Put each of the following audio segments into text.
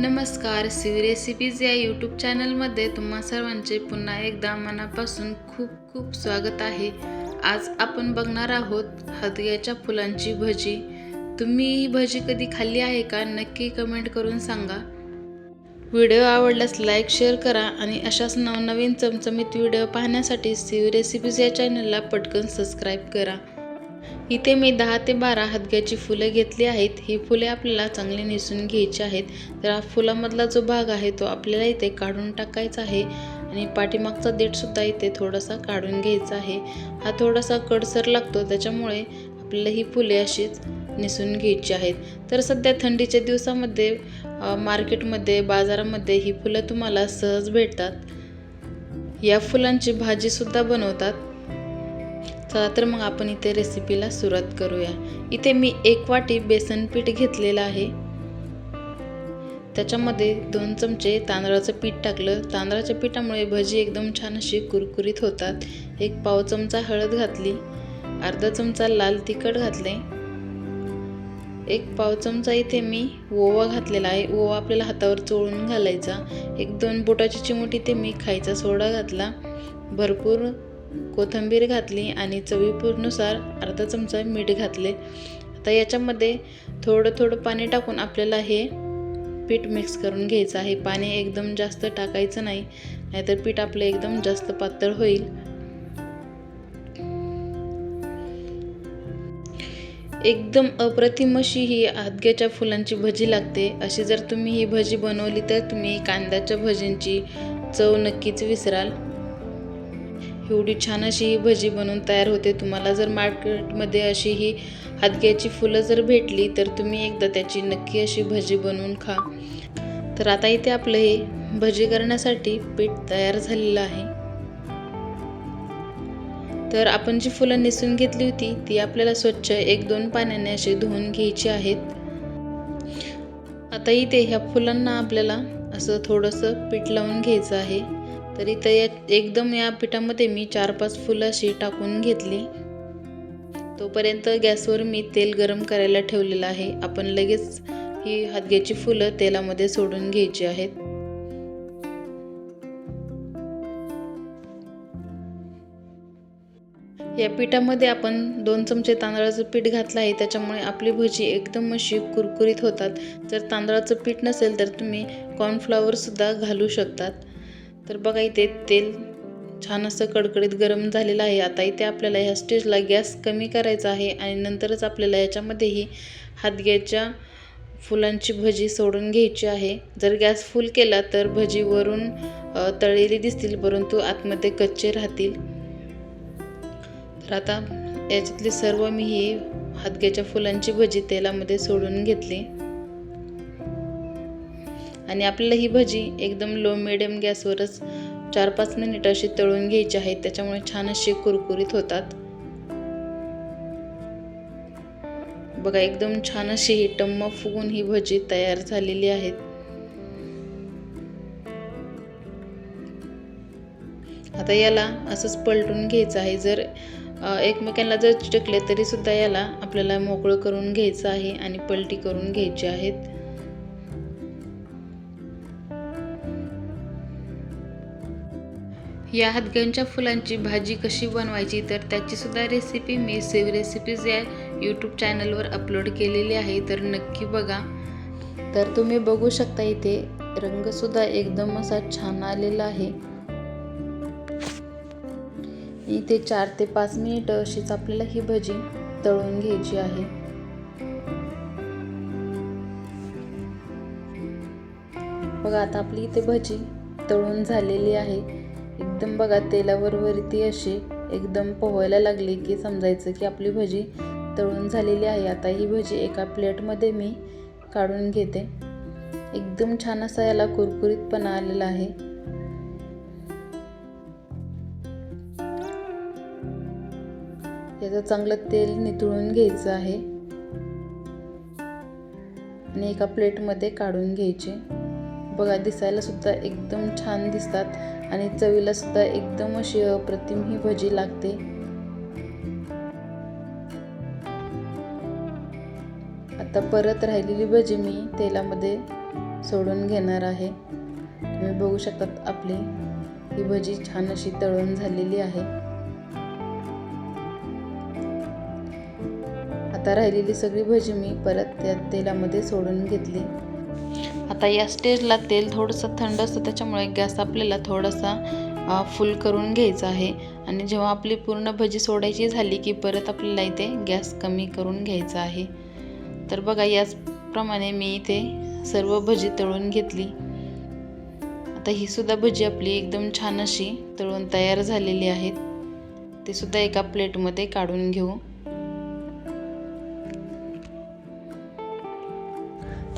नमस्कार. सिवी रेसिपीज या यूट्यूब चॅनलमध्ये तुम्हा सर्वांचे पुन्हा एकदा मनापासून खूप खूप स्वागत आहे. आज आपण बघणार आहोत हदग्याच्या फुलांची भजी. तुम्ही ही भजी कधी खाल्ली आहे का? नक्की कमेंट करून सांगा. व्हिडिओ आवडल्यास लाईक शेअर करा आणि अशाच नवनवीन चमचमीत व्हिडिओ पाहण्यासाठी सिवी रेसिपीज या चॅनलला पटकन सबस्क्राईब करा. इथे मी दहा ते बारा हदग्याची फुलं घेतली आहेत. ही फुले आपल्याला चांगली नेसून घ्यायची आहेत. तर हा फुलामधला जो भाग आहे तो आपल्याला इथे काढून टाकायचा आहे आणि पाठीमागचा देठसुद्धा इथे थोडासा काढून घ्यायचा आहे. हा थोडासा कडसर लागतो त्याच्यामुळे आपल्याला ही फुले अशीच नेसून घ्यायची आहेत. तर सध्या थंडीच्या दिवसामध्ये मार्केटमध्ये बाजारामध्ये ही फुलं तुम्हाला सहज भेटतात. या फुलांची भाजीसुद्धा बनवतात. चला तर मग आपण इथे रेसिपीला सुरुवात करूया. इथे मी एक वाटी बेसन पीठ घेतलेलं आहे. त्याच्यामध्ये दोन चमचे तांदळाचं पीठ टाकलं. तांदळाच्या पिठामुळे भजी एकदम छान अशी कुरकुरीत होतात. एक पाव चमचा हळद घातली. अर्धा चमचा लाल तिखट घातले. एक पाव चमचा इथे मी ओवा घातलेला आहे. ओवा आपल्याला हातावर चोळून घालायचा. एक दोन बोटाची चिमूट इथे मी खायचा सोडा घातला. भरपूर कोथिंबीर घातली आणि चवीपूरनुसार अर्धा चमचा मीठ घातले. आता याच्यामध्ये थोडं थोडं पाणी टाकून आपल्याला हे पीठ मिक्स करून घ्यायचं आहे. पाणी एकदम जास्त टाकायचं नाही नाहीतर पीठ आपलं एकदम जास्त पातळ होईल. एकदम अप्रतिम अशी ही आदग्याच्या फुलांची भजी लागते. अशी जर तुम्ही ही भजी बनवली तर तुम्ही कांद्याच्या भजींची चव नक्कीच विसराल. एवढी छान अशी ही भजी बनवून तयार होते. तुम्हाला जर मार्केटमध्ये अशी ही हादग्याची फुलं जर भेटली तर तुम्ही एकदा त्याची नक्की अशी भजी बनवून खा. तर आता इथे आपलं हे भजी करण्यासाठी पीठ तयार झालेलं आहे. तर आपण जी फुलं नेसून घेतली होती ती आपल्याला स्वच्छ एक दोन पाण्याने अशी धुवून घ्यायची आहेत. आता इथे ह्या फुलांना आपल्याला असं थोडंसं पीठ लावून घ्यायचं आहे. तर इथं या एकदम या पिठामध्ये मी चार पाच फुलं अशी टाकून घेतली. तोपर्यंत गॅसवर मी तेल गरम करायला ठेवलेलं आहे. आपण लगेच ही हादग्याची फुलं तेलामध्ये सोडून घ्यायची आहेत. या पिठामध्ये आपण दोन चमचे तांदळाचं पीठ घातलं आहे. त्याच्यामुळे आपली भजी एकदम अशी कुरकुरीत होतात. जर तांदळाचं पीठ नसेल तर तुम्ही कॉर्नफ्लॉवरसुद्धा घालू शकतात. तर बघा इथे तेल छान असं कडकडीत गरम झालेलं आहे. आता इथे आपल्याला ह्या स्टेजला गॅस कमी करायचा आहे आणि नंतरच आपल्याला याच्यामध्येही हादग्याच्या फुलांची भजी सोडून घ्यायची आहे. जर गॅस फुल केला तर भजी वरून तळलेली दिसतील परंतु आतमध्ये कच्चे राहतील. तर आता याच्यातली सर्व मी ही हादग्याच्या फुलांची भजी तेलामध्ये सोडून घेतली. आणि आपल्याला ही भजी एकदम लो मिडियम गॅसवरच चार पाच मिनिट अशी तळून घ्यायची आहे. त्याच्यामुळे छान अशी कुरकुरीत होतात. बघा एकदम छान अशी ही टम्म फुगून ही भजी तयार झालेली आहेत आता याला असंच पलटून घ्यायचं आहे. जर एकमेकांना जर चिटकले तरी सुद्धा याला आपल्याला मोकळं करून घ्यायचं आहे आणि पलटी करून घ्यायची आहेत. या हातगणच्या फुलांची भाजी कशी बनवायची तर त्याचीसुद्धा रेसिपी मी सेव रेसिपीज या यूट्यूब चॅनलवर अपलोड केलेली आहे तर नक्की बघा. तर तुम्ही बघू शकता इथे रंगसुद्धा एकदम असा छान आलेला आहे. इथे चार ते पाच मिनिटं अशीच आपल्याला ही भजी तळून घ्यायची आहे. बघा आता आपली इथे भजी तळून झालेली आहे. एकदम बघा तेलावर वरती अशी एकदम पोहायला लागली की समजायचं की आपली भजी तळून झालेली आहे. आता ही भजी एका प्लेटमध्ये मी काढून घेते. एकदम छान असा याला कुरकुरीतपणा आलेला आहे. याचं चांगलं तेल नितळून घ्यायचं आहे. आणि एका प्लेटमध्ये काढून घ्यायचे. बघा दिसायला सुद्धा एकदम छान दिसतात आणि चवीला सुद्धा एकदम अशी अप्रतिम ही भजी लागते. आता परत राहिलेली भजी मी तेलामध्ये सोडून घेणार आहे. तुम्ही बघू शकतात आपली ही भजी छान अशी तळून झालेली आहे. आता राहिलेली सगळी भजी मी परत त्या तेलामध्ये सोडून घेतली. आता या स्टेजला तेल थोडंसं थंड असतं त्याच्यामुळे गॅस आपल्याला थोडासा फुल करून घ्यायचा आहे. आणि जेव्हा आपली पूर्ण भजी सोडायची झाली की परत आपल्याला इथे गॅस कमी करून घ्यायचा आहे. तर बघा याचप्रमाणे मी इथे सर्व भजी तळून घेतली. आता ही सुद्धा भजी आपली एकदम छान अशी तळून तयार झालेली आहेत. ते सुद्धा एका प्लेटमध्ये काढून घेऊ.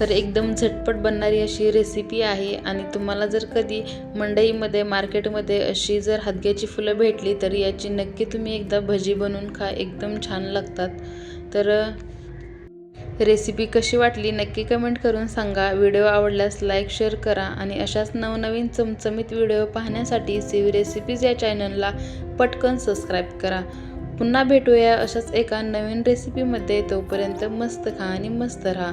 तर एकदम झटपट बनणारी अशी रेसिपी आहे. आणि तुम्हाला जर कधी मंडईमध्ये मार्केटमध्ये अशी जर हदग्याची फुलं भेटली तर याची नक्की तुम्ही एकदा भजी बनवून खा. एकदम छान लागतात. तर रेसिपी कशी वाटली नक्की कमेंट करून सांगा. व्हिडिओ आवडल्यास लाईक शेअर करा. आणि अशाच नवनवीन चमचमीत व्हिडिओ पाहण्यासाठी सीवी रेसिपीज या चॅनलला पटकन सबस्क्राईब करा. पुन्हा भेटूया अशाच एका नवीन रेसिपीमध्ये तोपर्यंत मस्त खा आणि मस्त राहा.